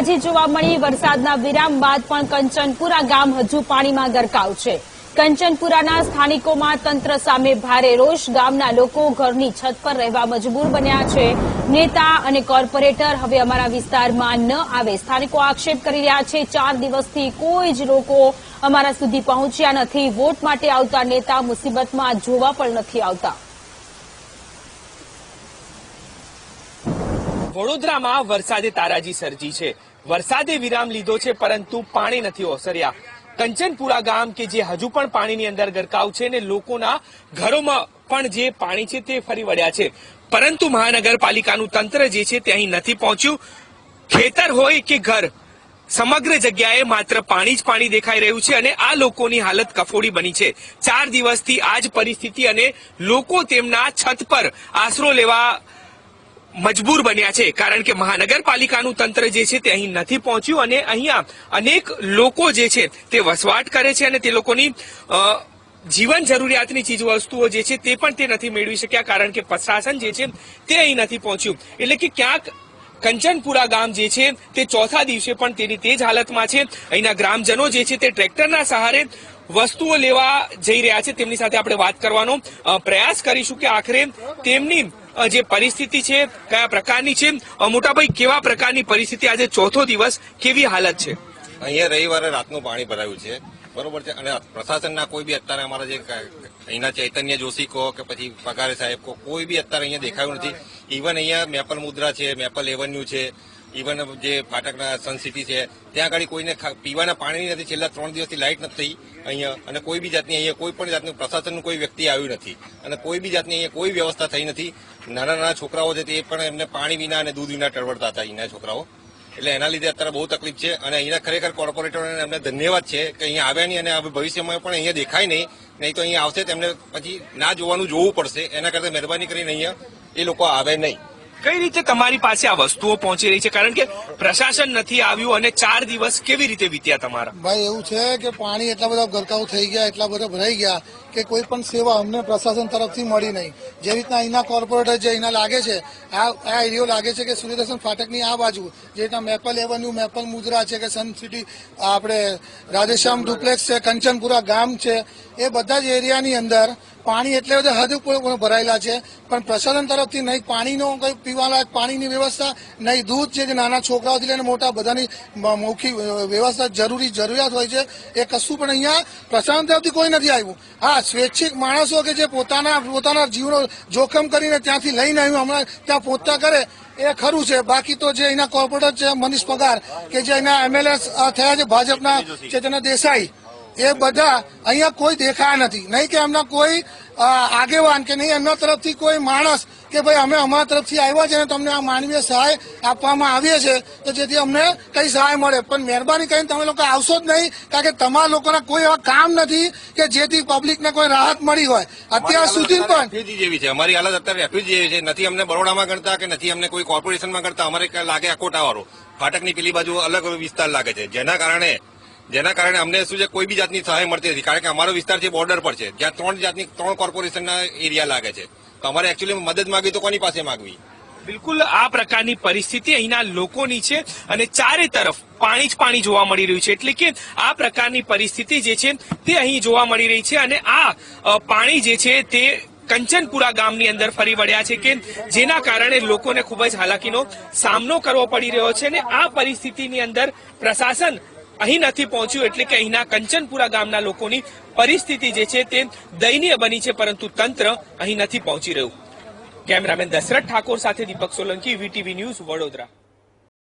તારાજી જોવા મળી. વરસાદના વિરામ બાદ પણ કંચનપુરા ગામ હજુ પાણીમાં ગરકાવ છે. કંચનપુરાના સ્થાનિકોમાં તંત્ર સામે ભારે રોષ. ગામના લોકો ઘરની છત પર રહેવા મજબૂર બન્યા છે. નેતા અને કોર્પોરેટર હવે અમારા વિસ્તારમાં ન આવે. સ્થાનિકો આક્ષેપ કરી રહ્યા છે, ચાર દિવસથી કોઈ જ લોકો અમારા સુધી પહોંચ્યા નથી. વોટ માટે આવતા નેતા મુસીબતમાં જોવા પણ નથી આવતા. વડોદરામાં વરસાદે તારાજી સર્જી છે. વરસાદે વિરામ લીધો છે, પરંતુ પાણી નથી ઓસર્યા. કંચનપુરા ગામ કે જે હજુ પણ પાણીની અંદર ગરકાવ છે ને લોકોના ઘરોમાં પણ જે પાણી છે તે ફરી વળ્યા છે. પરંતુ મહાનગરપાલિકાનું તંત્ર જે છે તે અહીં નથી પહોંચ્યું. ખેતર હોય કે ઘર, સમગ્ર જગ્યાએ માત્ર પાણી જ પાણી દેખાઈ રહ્યું છે અને આ લોકોની હાલત કફોડી બની છે. ચાર દિવસથી આ જ પરિસ્થિતિ અને લોકો તેમના છત પર આશરો લેવા મજબૂર બન્યા છે. કારણ કે મહાનગરપાલિકાનું તંત્ર જે છે તે અહીં નથી પહોંચ્યું અને અહીંયા અનેક લોકો જે છે તે વસવાટ કરે છે અને તે લોકોની જીવન જરૂરિયાતની ચીજ વસ્તુઓ જે છે તે પણ તે નથી મેળવી શક્યા કારણ કે પ્રશાસન જે છે તે અહીં નથી પહોંચ્યું. એટલે કે ક્યાંક કંચનપુરા ગામ જે છે તે ચોથા દિવસે પણ તેની તે જ હાલતમાં છે. અહીંના ગ્રામજનો જે છે તે ટ્રેક્ટરના સહારે વસ્તુઓ લેવા જઈ રહ્યા છે. તેમની સાથે આપણે વાત કરવાનો પ્રયાસ કરીશું કે આખરે તેમની જે પરિસ્થિતિ છે, કયા પ્રકારની છે મોટાભાઈ, કેવા પ્રકારની પરિસ્થિતિ? આજે ચોથો દિવસ કેવી હાલત છે? અહીંયા રવિવારે રાતનું પાણી ભરાયું છે. બરોબર છે? અને પ્રશાસનના કોઈ બી અત્યારે અમારા જે અહીંના ચૈતન્ય જોશી કહો કે પછી પગારે સાહેબ કહો, કોઈ બી અત્યારે અહીંયા દેખાયું નથી. ઇવન અહીંયા મેપલ મુદ્રા છે, મેપલ એવન્યુ છે ઇવન જે ફાટકના સનસિટી છે, ત્યાં આગળ કોઈને પીવાના પાણી નથી. છેલ્લા ત્રણ દિવસથી લાઇટ નથી અહીંયા. અને કોઈ બી જાતની અહીંયા કોઈ પણ જાતનું પ્રશાસનનું કોઈ વ્યક્તિ આવ્યું નથી. અને કોઈ બી જાતની અહીંયા કોઈ વ્યવસ્થા થઈ નથી. નાના નાના છોકરાઓ છે તે પણ એમને પાણી વિના અને દૂધ વિના ટળવડતા હતા અહીંના છોકરાઓ. એટલે એના લીધે અત્યારે બહુ તકલીફ છે. અને અહીંના ખરેખર કોર્પોરેટરોને એમને ધન્યવાદ છે કે અહીંયા આવ્યા નહીં અને હવે ભવિષ્યમાં પણ અહીંયા દેખાય નહીં. નહીં તો અહીંયા આવશે તેમને પછી ના જોવાનું જોવું પડશે. એના કરતાં મહેરબાની કરીને અહીંયા એ લોકો આવે નહીં. કઈ રીતે તમારી પાસે આ વસ્તુઓ પહોંચી રહી છે? કારણ કે પ્રશાસન નથી આવ્યું અને ચાર દિવસ કેવી રીતે વીત્યા તમારા? ભાઈ, એવું છે કે પાણી એટલા બધા ગરકાવ થઈ ગયા, એટલા બધા ભરાઈ ગયા કે કોઈ પણ સેવા અમને પ્રશાસન તરફથી મળી નહીં. જે રીતના અહીંના કોર્પોરેટર જે અહીંના લાગે છે, આ આ એરિયો લાગે છે કે સૂર્યદર્શન ફાટકની આ બાજુ, જે રીતના મેપલ એવન્યુ, મેપલ મુદ્રા છે કે સન સિટી, આપણે રાધેશ્યામ ડુપ્લેક્સ છે, કંચનપુરા ગામ છે, એ બધા જ એરિયાની અંદર પાણી એટલે બધા હદ ભરાયેલા છે. પણ પ્રશાસન તરફથી નહીં પાણીનો કંઈ પીવાલાયક પાણીની વ્યવસ્થા નહીં દૂધ છે જે નાના છોકરાઓથી લઈને મોટા બધાની મૌખિક વ્યવસ્થા જરૂરી જરૂરિયાત હોય છે એ કશું પણ અહીંયા પ્રશાસન તરફથી કોઈ નથી આવ્યું. હા સ્વૈચ્છિક માણસો કે જે પોતાના પોતાના જીવનો જોખમ કરીને ત્યાંથી લઈને આવ્યું હમણાં ત્યાં પહોંચતા કરે એ ખરું છે. બાકી તો જે અહીંના કોર્પોરેટર છે મનીષ પગાર કે જે એના એમએલએ થયા છે ભાજપના ચેતના દેસાઈ એ બધા અહીંયા કોઈ દેખાયા નથી. નહીં કે એમના કોઈ આગેવાન કે નહીં એમના તરફથી કોઈ માણસ કે ભાઈ અમે અમારા તરફથી આવ્યા છે અને તમને આ માનવીય સહાય આપવામાં આવીએ છે તો જેથી અમને કઈ સહાય મળે. પણ મહેરબાની કરીને તમે લોકો આવશો જ નહીં કારણ કે તમારા લોકોના કોઈ એવા કામ નથી કે જેથી પબ્લિકને કોઈ રાહત મળી હોય. અત્યાર સુધી પણ રેફ્યુજી જેવી છે. અમારી હાલત અત્યારે રેફ્યુજી જેવી છે. નથી અમને બરોડામાં ગણતા કે નથી અમને કોઈ કોર્પોરેશનમાં ગણતા. અમારે ક્યાં લાગે આ કોટાવાળો. ફાટકની પેલી બાજુ અલગ વિસ્તાર લાગે છે. જેના કારણે જેના કારણે અમને શું છે, કોઈ બી જાતની સહાય મળતી નથી. કારણ કે અમારો વિસ્તાર છે બોર્ડર પર છે. જ્યાં ત્રણ જાતની, ત્રણ કોર્પોરેશનના એરિયા લાગે છે. તો અમારે એકચ્યુઅલી મદદ માગવી તો કોની પાસે માગવી? બિલકુલ આ પ્રકારની પરિસ્થિતિ અહીંના લોકોની છે અને ચારે તરફ પાણી જ પાણી જોવા મળી રહ્યું છે. એટલે કે આ પ્રકારની પરિસ્થિતિ જે છે, તે અહીં જોવા મળી રહી છે અને આ પાણી જે છે, તે કંચનપુરા ગામની અંદર ફરી વળ્યા છે કે જેના કારણે લોકોને ખૂબ જ હાલાકીનો સામનો કરવો પડી રહ્યો છે અને આ પરિસ્થિતિની અંદર પ્રશાસન અહીં નથી પહોંચ્યું એટલે કે અહીંના કંચનપુરા ગામના લોકોની પરિસ્થિતિ જે છે તે દયનીય બની છે, પરંતુ તંત્ર અહીં નથી પહોંચી રહ્યું. કેમેરામેન દશરથ ઠાકોર સાથે દીપક સોલંકી, વીટીવી ન્યૂઝ વડોદરા.